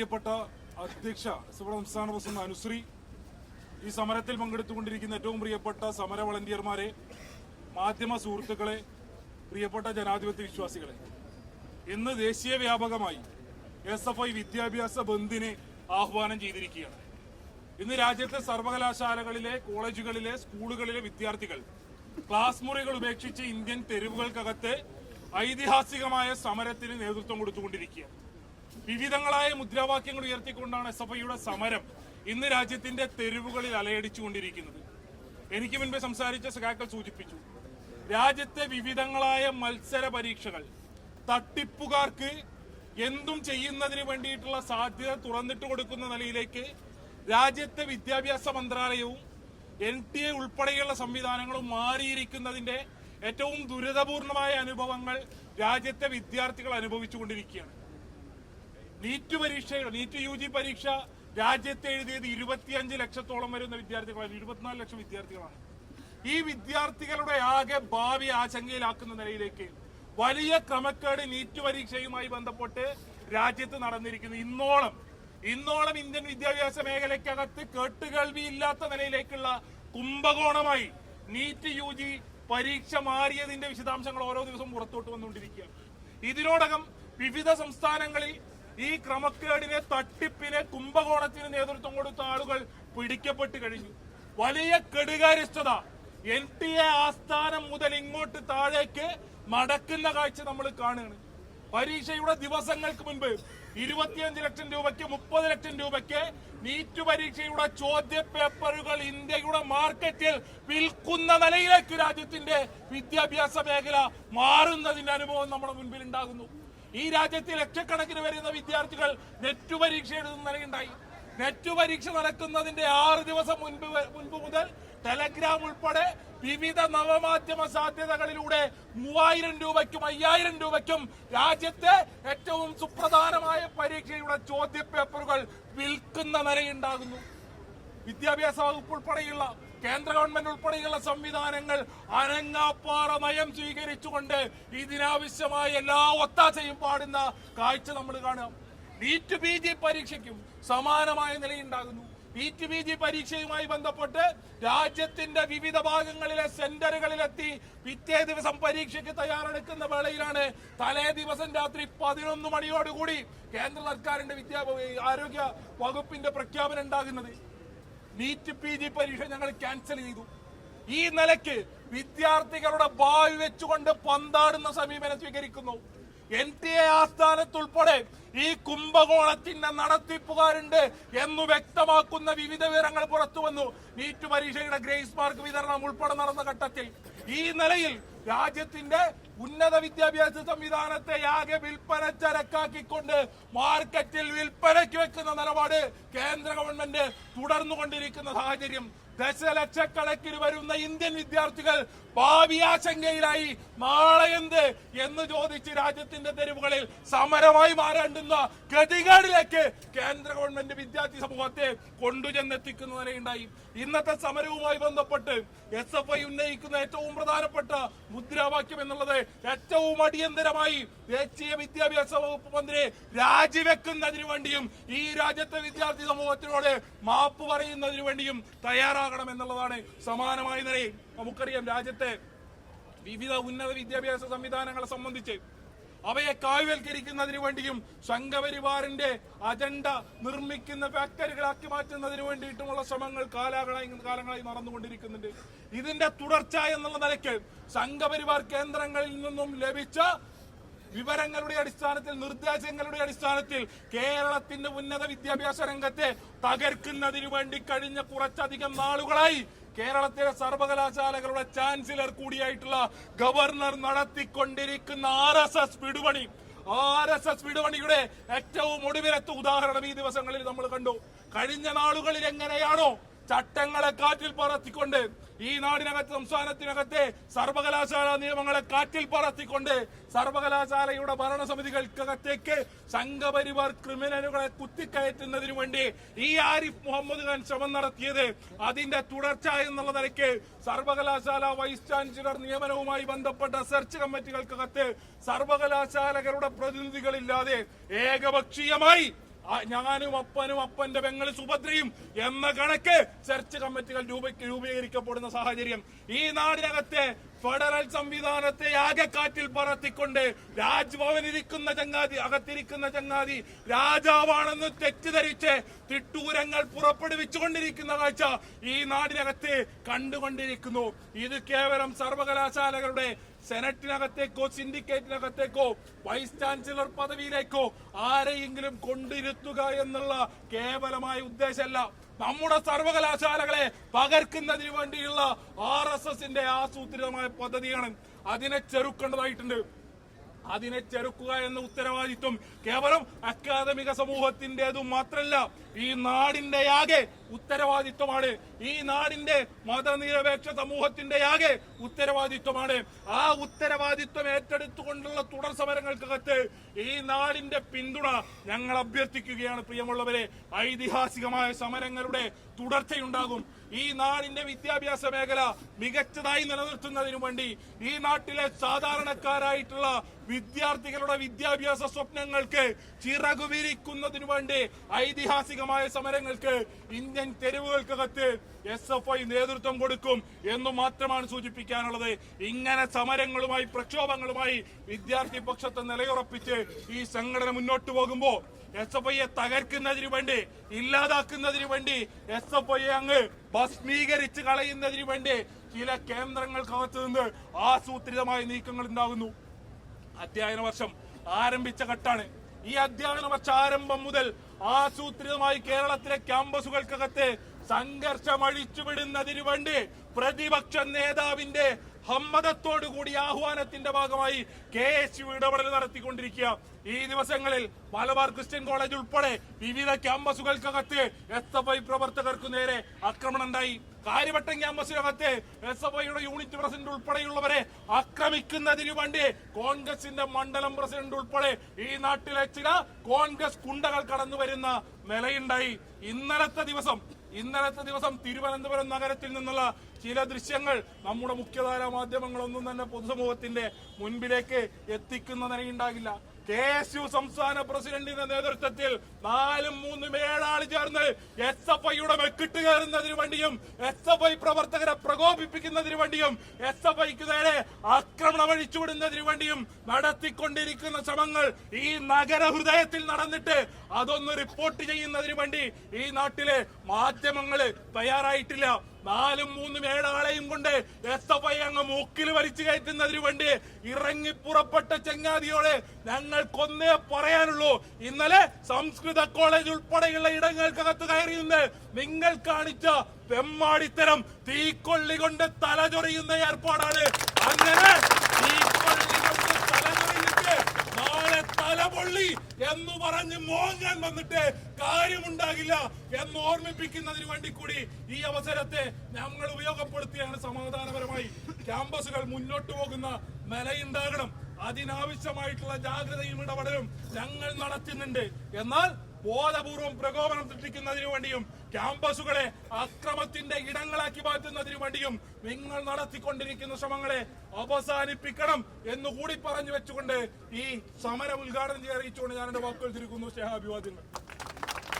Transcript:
പ്രിയപ്പെട്ട അധ്യക്ഷ സുബ്ര സംസ്ഥാന പ്രസിഡന്റ് അനുശ്രീ ഈ സമരത്തിൽ പങ്കെടുത്തുകൊണ്ടിരിക്കുന്ന ഏറ്റവും പ്രിയപ്പെട്ട സമര വളണ്ടിയർമാരെ മാധ്യമ സുഹൃത്തുക്കളെ പ്രിയപ്പെട്ട ജനാധിപത്യ വിശ്വാസികളെ. ഇന്ന് ദേശീയ വ്യാപകമായി എസ് എഫ് ഐ വിദ്യാഭ്യാസ ബന്ദിനെ ആഹ്വാനം ചെയ്തിരിക്കുകയാണ്. ഇന്ന് രാജ്യത്തെ സർവകലാശാലകളിലെ കോളേജുകളിലെ സ്കൂളുകളിലെ വിദ്യാർത്ഥികൾ ക്ലാസ് മുറികൾ ഉപേക്ഷിച്ച് ഇന്ത്യൻ തെരുവുകൾക്കകത്ത് ഐതിഹാസികമായ സമരത്തിന് നേതൃത്വം കൊടുത്തുകൊണ്ടിരിക്കുകയാണ്. വിവിധങ്ങളായ മുദ്രാവാക്യങ്ങൾ ഉയർത്തിക്കൊണ്ടാണ് എസ് സമരം ഇന്ന് രാജ്യത്തിന്റെ തെരുവുകളിൽ അലയടിച്ചുകൊണ്ടിരിക്കുന്നത്. എനിക്ക് മുൻപേ സംസാരിച്ച സഖാക്കൾ സൂചിപ്പിച്ചു രാജ്യത്തെ വിവിധങ്ങളായ മത്സര പരീക്ഷകൾ തട്ടിപ്പുകാർക്ക് എന്തും ചെയ്യുന്നതിന് വേണ്ടിയിട്ടുള്ള സാധ്യത തുറന്നിട്ട് കൊടുക്കുന്ന നിലയിലേക്ക് രാജ്യത്തെ വിദ്യാഭ്യാസ മന്ത്രാലയവും എൻ ടി എ ഉൾപ്പെടെയുള്ള സംവിധാനങ്ങളും മാറിയിരിക്കുന്നതിന്റെ ഏറ്റവും ദുരിതപൂർണമായ അനുഭവങ്ങൾ രാജ്യത്തെ വിദ്യാർത്ഥികൾ അനുഭവിച്ചുകൊണ്ടിരിക്കുകയാണ്. നീറ്റ് പരീക്ഷ നീറ്റ് യു ജി പരീക്ഷ രാജ്യത്തെ എഴുതിയത് ഇരുപത്തിയഞ്ച് ലക്ഷത്തോളം വരുന്ന വിദ്യാർത്ഥികളാണ് ഇരുപത്തിനാല് ലക്ഷം വിദ്യാർത്ഥികളാണ്. ഈ വിദ്യാർത്ഥികളുടെ ആകെ ഭാവി ആശങ്കയിലാക്കുന്ന നിലയിലേക്ക് വലിയ ക്രമക്കേട് നീറ്റ് പരീക്ഷയുമായി ബന്ധപ്പെട്ട് രാജ്യത്ത് നടന്നിരിക്കുന്നു. ഇന്നോളം ഇന്നോളം ഇന്ത്യൻ വിദ്യാഭ്യാസ മേഖലയ്ക്കകത്ത് കേട്ടുകേൾവിയില്ലാത്ത നിലയിലേക്കുള്ള കുംഭകോണമായി നീറ്റ് യു ജി പരീക്ഷ മാറിയതിന്റെ വിശദാംശങ്ങൾ ഓരോ ദിവസവും പുറത്തോട്ട് വന്നുകൊണ്ടിരിക്കുകയാണ്. ഇതിനോടകം വിവിധ സംസ്ഥാനങ്ങളിൽ ഈ ക്രമക്കേടിനെ തട്ടിപ്പിനെ കുംഭകോണത്തിന് നേതൃത്വം കൊടുത്ത ആളുകൾ പിടിക്കപ്പെട്ട് കഴിഞ്ഞു. വലിയ കെടുകാര്യസ്ഥത. എൻ ടി എ ആസ്ഥാനം മുതൽ ഇങ്ങോട്ട് താഴേക്ക് മടക്കുന്ന കാഴ്ച നമ്മൾ കാണുകയാണ്. പരീക്ഷയുടെ ദിവസങ്ങൾക്ക് മുൻപ് ഇരുപത്തിയഞ്ച് ലക്ഷം രൂപയ്ക്ക് മുപ്പത് ലക്ഷം രൂപയ്ക്ക് നീറ്റ് പരീക്ഷയുടെ ചോദ്യ പേപ്പറുകൾ ഇന്ത്യയുടെ മാർക്കറ്റിൽ വിൽക്കുന്ന നിലയിലേക്ക് രാജ്യത്തിന്റെ വിദ്യാഭ്യാസ മേഖല മാറുന്നതിന്റെ അനുഭവം നമ്മുടെ മുൻപിൽ ഉണ്ടാകുന്നു ഈ രാജ്യത്തെ ലക്ഷക്കണക്കിന് വരുന്ന വിദ്യാർത്ഥികൾ നെറ്റ് പരീക്ഷ എഴുതുന്ന നിലയുണ്ടായി നെറ്റ് പരീക്ഷ നടക്കുന്നതിന്റെ ആറ് ദിവസം മുൻപ് മുൻപ് മുതൽ ടെലഗ്രാം ഉൾപ്പെടെ വിവിധ നവമാധ്യമ സാധ്യതകളിലൂടെ മൂവായിരം രൂപയ്ക്കും അയ്യായിരം രൂപയ്ക്കും രാജ്യത്തെ ഏറ്റവും സുപ്രധാനമായ പരീക്ഷയുടെ ചോദ്യ പേപ്പറുകൾ വിൽക്കുന്ന നിലയുണ്ടാകുന്നു. വിദ്യാഭ്യാസ വകുപ്പ് ഉൾപ്പെടെയുള്ള കേന്ദ്ര ഗവൺമെന്റ് ഉൾപ്പെടെയുള്ള സംവിധാനങ്ങൾ അനങ്ങാപ്പാറ നയം സ്വീകരിച്ചുകൊണ്ട് ഇതിനാവശ്യമായ എല്ലാ ഒത്താശയും പാടുന്ന കാഴ്ച നമ്മൾ കാണാം. നീറ്റ് പി ജി പരീക്ഷയ്ക്കും സമാനമായ നിലയുണ്ടാകുന്നു. നീറ്റ് പി ജി പരീക്ഷയുമായി ബന്ധപ്പെട്ട് രാജ്യത്തിന്റെ വിവിധ ഭാഗങ്ങളിലെ സെന്ററുകളിലെത്തി പിറ്റേ ദിവസം പരീക്ഷയ്ക്ക് തയ്യാറെടുക്കുന്ന വേളയിലാണ് തലേ ദിവസം രാത്രി പതിനൊന്ന് മണിയോടുകൂടി കേന്ദ്ര സർക്കാരിന്റെ വിദ്യാഭ്യാസ ആരോഗ്യ വകുപ്പിന്റെ പ്രഖ്യാപനം ഉണ്ടാകുന്നത്. നീറ്റ് പി ജി പരീക്ഷ ഞങ്ങൾ ക്യാൻസൽ ചെയ്തു. ഈ നിലയ്ക്ക് വിദ്യാർത്ഥികളുടെ ഭാവി വെച്ചുകൊണ്ട് പന്താടുന്ന സമീപനം സ്വീകരിക്കുന്നു. എൻ ടി എ ആസ്ഥാനത്തുൾപ്പെടെ ഈ കുംഭകോണത്തിന്റെ നടത്തിപ്പുകാരുണ്ട് എന്ന് വ്യക്തമാക്കുന്ന വിവിധ വിവരങ്ങൾ പുറത്തു വന്നു നീറ്റ് പരീക്ഷയുടെ ഗ്രേസ് മാർക്ക് വിതരണം ഉൾപ്പെടെ നടന്ന ഘട്ടത്തിൽ. ഈ നിലയിൽ രാജ്യത്തിന്റെ ഉന്നത വിദ്യാഭ്യാസ സംവിധാനത്തെ ആകെ വിൽപ്പന ചരക്കാക്കിക്കൊണ്ട് മാർക്കറ്റിൽ വിൽപ്പനയ്ക്ക് വെക്കുന്ന നിലപാട് കേന്ദ്ര ഗവൺമെന്റ് തുടർന്നുകൊണ്ടിരിക്കുന്ന സാഹചര്യം. ദശലക്ഷക്കണക്കിന് വരുന്ന ഇന്ത്യൻ വിദ്യാർത്ഥികൾ ഭാവി ആശങ്കയിലായി നാളെ എന്ത് എന്ന് ചോദിച്ച് രാജ്യത്തിന്റെ തെരുവുകളിൽ സമരമായി മാറേണ്ടുന്ന ഗതികേടിലേക്ക് കേന്ദ്ര ഗവൺമെന്റ് വിദ്യാർത്ഥി സമൂഹത്തെ കൊണ്ടുചെന്നെത്തിക്കുന്നതിനുണ്ടായി ഇന്നത്തെ സമരവുമായി ബന്ധപ്പെട്ട് എസ് എഫ് ഐ ഉന്നയിക്കുന്ന ഏറ്റവും പ്രധാനപ്പെട്ട മുദ്രാവാക്യം എന്നുള്ളത് ഏറ്റവും അടിയന്തരമായി ദേശീയ വിദ്യാഭ്യാസ വകുപ്പ് മന്ത്രി രാജിവെക്കുന്നതിനു വേണ്ടിയും ഈ രാജ്യത്തെ വിദ്യാർത്ഥി സമൂഹത്തിനോട് മാപ്പ് പറയുന്നതിനു വേണ്ടിയും തയ്യാറാകണം എന്നുള്ളതാണ് സമാനമായ നിലയിൽ. നമുക്കറിയാം രാജ്യത്തെ വിവിധ ഉന്നത വിദ്യാഭ്യാസ സംവിധാനങ്ങളെ സംബന്ധിച്ച് അവയെ കായ്വൽക്കരിക്കുന്നതിന് വേണ്ടിയും സംഘപരിവാറിന്റെ അജണ്ട നിർമ്മിക്കുന്ന ഫാക്ടറികളാക്കി മാറ്റുന്നതിന് വേണ്ടിയിട്ടുമുള്ള ശ്രമങ്ങൾ കാലാകളായി കാലങ്ങളായി നടന്നുകൊണ്ടിരിക്കുന്നുണ്ട്. ഇതിന്റെ തുടർച്ച എന്നുള്ള നിലയ്ക്ക് സംഘപരിവാർ കേന്ദ്രങ്ങളിൽ നിന്നും ലഭിച്ച വിവരങ്ങളുടെ അടിസ്ഥാനത്തിൽ നിർദ്ദേശങ്ങളുടെ അടിസ്ഥാനത്തിൽ കേരളത്തിന്റെ ഉന്നത വിദ്യാഭ്യാസ രംഗത്തെ തകർക്കുന്നതിന് വേണ്ടി കഴിഞ്ഞ കുറച്ചധികം നാളുകളായി കേരളത്തിലെ സർവകലാശാലകളുടെ ചാൻസലർ കൂടിയായിട്ടുള്ള ഗവർണർ നടത്തിക്കൊണ്ടിരിക്കുന്ന ആർ എസ് എസ് വിടുപണി ആർ എസ് എസ് വിടുപണിയുടെ ഏറ്റവും ഒടുവിലത്തെ ഉദാഹരണം ഈ ദിവസങ്ങളിൽ നമ്മൾ കണ്ടു. കഴിഞ്ഞ നാളുകളിൽ എങ്ങനെയാണോ ചട്ടങ്ങളെ കാറ്റിൽ പറത്തിക്കൊണ്ട് ഈ നാടിനകത്ത് സംസ്ഥാനത്തിനകത്തെ സർവകലാശാല നിയമങ്ങളെ കാറ്റിൽ പറത്തിക്കൊണ്ട് സർവകലാശാലയുടെ ഭരണസമിതികൾക്കകത്തേക്ക് സംഘപരിവാർ ക്രിമിനലുകളെ കുത്തിക്കയറ്റുന്നതിനു വേണ്ടി ഈ ആരിഫ് മുഹമ്മദ് ഖാൻ ശ്രമം നടത്തിയത് അതിന്റെ തുടർച്ച എന്നുള്ള നിലയ്ക്ക് സർവകലാശാല വൈസ് ചാൻസലർ നിയമനവുമായി ബന്ധപ്പെട്ട സെർച്ച് കമ്മിറ്റികൾക്കകത്ത് സർവകലാശാലകളുടെ പ്രതിനിധികളില്ലാതെ ഏകപക്ഷീയമായി ഞാനും അപ്പനും അപ്പന്റെ പെങ്ങളും സുഭദ്രയും എന്ന കണക്ക് ചർച്ച് കമ്മിറ്റികൾ രൂപീകരിക്കപ്പെടുന്ന സാഹചര്യം. ഈ നാടിനകത്തെ ഫെഡറൽ സംവിധാനത്തെ ആകെ കാറ്റിൽ പറത്തിക്കൊണ്ട് രാജ്ഭവനിരിക്കുന്ന ചങ്ങാതി അകത്തിരിക്കുന്ന ചങ്ങാതി രാജാവാണെന്ന് തെറ്റിദ്ധരിച്ച് തിട്ടൂരങ്ങൾ പുറപ്പെടുവിച്ചുകൊണ്ടിരിക്കുന്ന കാഴ്ച ഈ നാടിനകത്ത് കണ്ടുകൊണ്ടിരിക്കുന്നു. ഇത് കേവലം സർവകലാശാലകളുടെ സെനറ്റിനകത്തേക്കോ സിൻഡിക്കേറ്റിനകത്തേക്കോ വൈസ് ചാൻസലർ പദവിയിലേക്കോ ആരെയെങ്കിലും കൊണ്ടിരുത്തുക എന്നുള്ള കേവലമായ ഉദ്ദേശമല്ല. നമ്മുടെ സർവകലാശാലകളെ പകർക്കുന്നതിന് വേണ്ടിയുള്ള ആർ എസ് എസിന്റെ ആസൂത്രിതമായ പദ്ധതിയാണ് അതിനെ ചെറുക്കേണ്ടതായിട്ടുണ്ട്. അതിനെ ചെറുക്കുക എന്ന ഉത്തരവാദിത്വം കേവലം അക്കാദമിക സമൂഹത്തിന്റേതും മാത്രമല്ല ഈ നാടിന്റെ ആകെ ഉത്തരവാദിത്വമാണ്. ഈ നാടിന്റെ മതനിരപേക്ഷ സമൂഹത്തിന്റെ ആകെ ഉത്തരവാദിത്വമാണ്. ആ ഉത്തരവാദിത്വം ഏറ്റെടുത്തുകൊണ്ടുള്ള തുടർ സമരങ്ങൾക്കകത്ത് ഈ നാടിന്റെ പിന്തുണ ഞങ്ങൾ അഭ്യർത്ഥിക്കുകയാണ് പ്രിയമുള്ളവരെ. ഐതിഹാസികമായ സമരങ്ങളുടെ തുടർച്ചയുണ്ടാകും. ഈ നാടിന്റെ വിദ്യാഭ്യാസ മേഖല മികച്ചതായി നിലനിർത്തുന്നതിനു വേണ്ടി ഈ നാട്ടിലെ സാധാരണക്കാരായിട്ടുള്ള വിദ്യാർത്ഥികളുടെ വിദ്യാഭ്യാസ സ്വപ്നങ്ങൾക്ക് ചിറകുവിരിക്കുന്നതിനു വേണ്ടി ഐതിഹാസികമായ സമരങ്ങൾക്ക് ഇന്ത്യൻ തെരുവുകൾക്കകത്ത് എസ് എഫ് ഐ നേതൃത്വം കൊടുക്കും എന്ന് മാത്രമാണ് സൂചിപ്പിക്കാനുള്ളത്. ഇങ്ങനെ സമരങ്ങളുമായി പ്രക്ഷോഭങ്ങളുമായി വിദ്യാർത്ഥി പക്ഷത്തെ നിലയുറപ്പിച്ച് ഈ സംഘടന മുന്നോട്ട് പോകുമ്പോൾ എസ് എഫ് ഐയെ തകർക്കുന്നതിന് വേണ്ടി ഇല്ലാതാക്കുന്നതിന് വേണ്ടി എസ് എഫ് ഐയെ അങ്ങ് ഭസ്മീകരിച്ച് കളയുന്നതിന് വേണ്ടി ചില കേന്ദ്രങ്ങൾക്കകത്ത് നിന്ന് ആസൂത്രിതമായ നീക്കങ്ങൾ ഉണ്ടാകുന്നു. അധ്യയന വർഷം ആരംഭിച്ച ഘട്ടാണ് ഈ അധ്യയന വർഷാരംഭം മുതൽ ആസൂത്രിതമായി കേരളത്തിലെ ക്യാമ്പസുകൾക്കകത്ത് സംഘർഷം അഴിച്ചുവിടുന്നതിന് വേണ്ടി പ്രതിപക്ഷ നേതാവിന്റെ ഹമ്മതത്തോടു കൂടി ആഹ്വാനത്തിന്റെ ഭാഗമായി കെ എസ് യു ഇടപെടൽ നടത്തിക്കൊണ്ടിരിക്കുക. ഈ ദിവസങ്ങളിൽ മലബാർ ക്രിസ്ത്യൻ കോളേജ് ഉൾപ്പെടെ വിവിധ ക്യാമ്പസുകൾക്കകത്ത് എസ് എഫ് ഐ പ്രവർത്തകർക്കു നേരെ ആക്രമണം ഉണ്ടായി. കാര്യവട്ടം ക്യാമ്പസിനകത്ത് എസ് എഫ് ഐയുടെ യൂണിറ്റ് പ്രസിഡന്റ് ഉൾപ്പെടെയുള്ളവരെ ആക്രമിക്കുന്നതിന് വേണ്ടി കോൺഗ്രസിന്റെ മണ്ഡലം പ്രസിഡന്റ് ഉൾപ്പെടെ ഈ നാട്ടിലെ ചില കോൺഗ്രസ് കുണ്ടകൾ കടന്നു വരുന്ന നിലയുണ്ടായി. ഇന്നലത്തെ ദിവസം ഇന്നലത്തെ ദിവസം തിരുവനന്തപുരം നഗരത്തിൽ നിന്നുള്ള ചില ദൃശ്യങ്ങൾ നമ്മുടെ മുഖ്യധാരാ മാധ്യമങ്ങളൊന്നും തന്നെ പൊതുസമൂഹത്തിന്റെ മുൻപിലേക്ക് എത്തിക്കുന്ന നിലയുണ്ടാകില്ല. കെ എസ് യു സംസ്ഥാന പ്രസിഡന്റിന്റെ നേതൃത്വത്തിൽ നാലും മൂന്നും ഏഴാൾ ചേർന്ന് എസ് എഫ് ഐയുടെ മെക്കിട്ട് കയറുന്നതിന് വേണ്ടിയും എസ് എഫ് ഐ പ്രവർത്തകരെ പ്രകോപിപ്പിക്കുന്നതിന് വേണ്ടിയും എസ് എഫ് ഐക്ക് നേരെ ആക്രമണം അഴിച്ചുവിടുന്നതിന് വേണ്ടിയും നടത്തിക്കൊണ്ടിരിക്കുന്ന ശ്രമങ്ങൾ ഈ നഗരഹൃദയത്തിൽ നടന്നിട്ട് അതൊന്ന് റിപ്പോർട്ട് ചെയ്യുന്നതിന് വേണ്ടി ഈ നാട്ടിലെ മാധ്യമങ്ങൾ തയ്യാറായിട്ടില്ല. നാലും മൂന്ന് ഏഴാളെയും കൊണ്ട് എസ് എഫ് അങ്ങ് മൂക്കിൽ വലിച്ചു കയറ്റുന്നതിന് വേണ്ടി ഇറങ്ങി പുറപ്പെട്ട ചങ്ങാതിയോടെ ഞങ്ങൾ കൊന്നേ പറയാനുള്ളൂ. ഇന്നലെ സംസ്കൃത കോളേജ് ഉൾപ്പെടെയുള്ള ഇടങ്ങൾക്കകത്ത് കയറി നിന്ന് നിങ്ങൾ കാണിച്ച പെമ്മാടിത്തരം തീക്കൊള്ളി കൊണ്ട് തലചൊറിയുന്ന ഏർപ്പാടാണ്. അങ്ങനെ തീക്കൊള്ളി കൊണ്ട് തലചൊറിഞ്ഞിട്ട് നാളെ തലപൊള്ളി എന്ന് പറഞ്ഞ് മോങ്ങാൻ വന്നിട്ട് കാര്യമുണ്ടാകില്ല എന്ന് ഓർമ്മിപ്പിക്കുന്നതിന് വേണ്ടി കൂടി ഈ അവസരത്തെ ഞങ്ങൾ ഉപയോഗപ്പെടുത്തിയാണ് സമാധാനപരമായി. ക്യാമ്പസുകൾ മുന്നോട്ട് പോകുന്ന നിലയുണ്ടാകണം. അതിനാവശ്യമായിട്ടുള്ള ജാഗ്രതയും ഇടപെടലും ഞങ്ങൾ നടത്തുന്നുണ്ട്. എന്നാൽ ബോധപൂർവം പ്രകോപനം സൃഷ്ടിക്കുന്നതിനു വേണ്ടിയും ക്യാമ്പസുകളെ അക്രമത്തിന്റെ ഇടങ്ങളാക്കി മാറ്റുന്നതിനു വേണ്ടിയും നിങ്ങൾ നടത്തിക്കൊണ്ടിരിക്കുന്ന ശ്രമങ്ങളെ അവസാനിപ്പിക്കണം എന്ന് കൂടി പറഞ്ഞു വെച്ചുകൊണ്ട് ഈ സമരം ഉദ്ഘാടനം ചെയ്ത് അറിയിച്ചുകൊണ്ട് ഞാൻ എന്റെ വാക്കുകൾ തിരിക്കുന്നു. സ്നേഹാഭിവാദ്യങ്ങൾ